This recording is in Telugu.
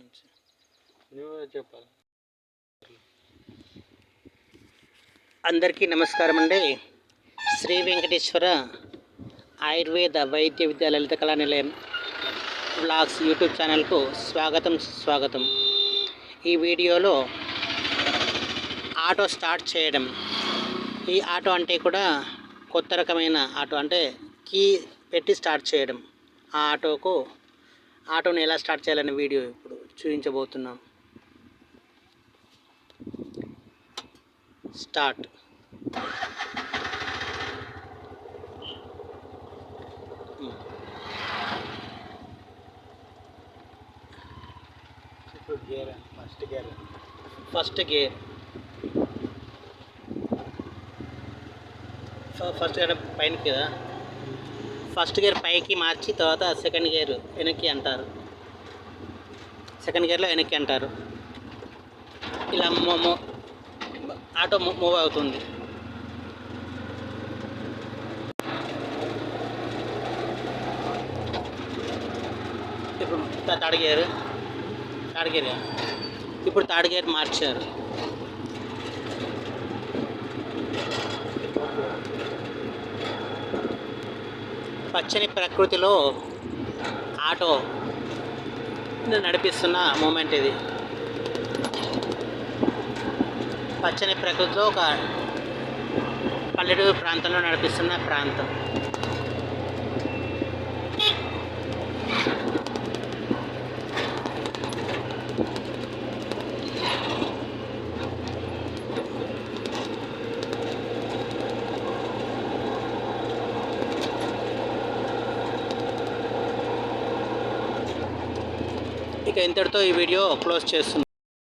నుంచి. నువ్వే చెప్పాలి. అందరికీ నమస్కారం అండి. శ్రీ వెంకటేశ్వర ఆయుర్వేద వైద్య విద్యా లలిత కళా నిలయం బ్లాగ్స్ యూట్యూబ్ ఛానల్కు స్వాగతం స్వాగతం ఈ వీడియోలో ఆటో స్టార్ట్ చేయడం. ఈ ఆటో అంటే కూడా కొత్త రకమైన ఆటో అంటే కీ పెట్టి స్టార్ట్ చేయడం. ఆ ఆటోకు ఆటోని ఎలా స్టార్ట్ చేయాలనే వీడియో ఇప్పుడు. చూపించబోతున్నాం. Start. Gear first gear. First gear first gear పైన కదా? ఫస్ట్ గేర్ పైకి మార్చి తర్వాత సెకండ్ గేర్ వెనక్కి అంటారు. సెకండ్ గేర్లో వెనక్కి అంటారు. ఇలా మో మో ఆటో మూ- మూవ్ అవుతుంది. ఇప్పుడు థర్డ్ గేర్. Third gear. ఇప్పుడు థర్డ్ గేర్ మార్చారు. పచ్చని ప్రకృతిలో ఆటో నడిపిస్తున్న మూమెంట్ ఇది. పచ్చని ప్రకృతిలో ఒక పల్లెటూరు ప్రాంతంలో నడిపిస్తున్న ప్రాంతం. ఇక ఇంతటితో ఈ వీడియో క్లోజ్ చేస్తుంది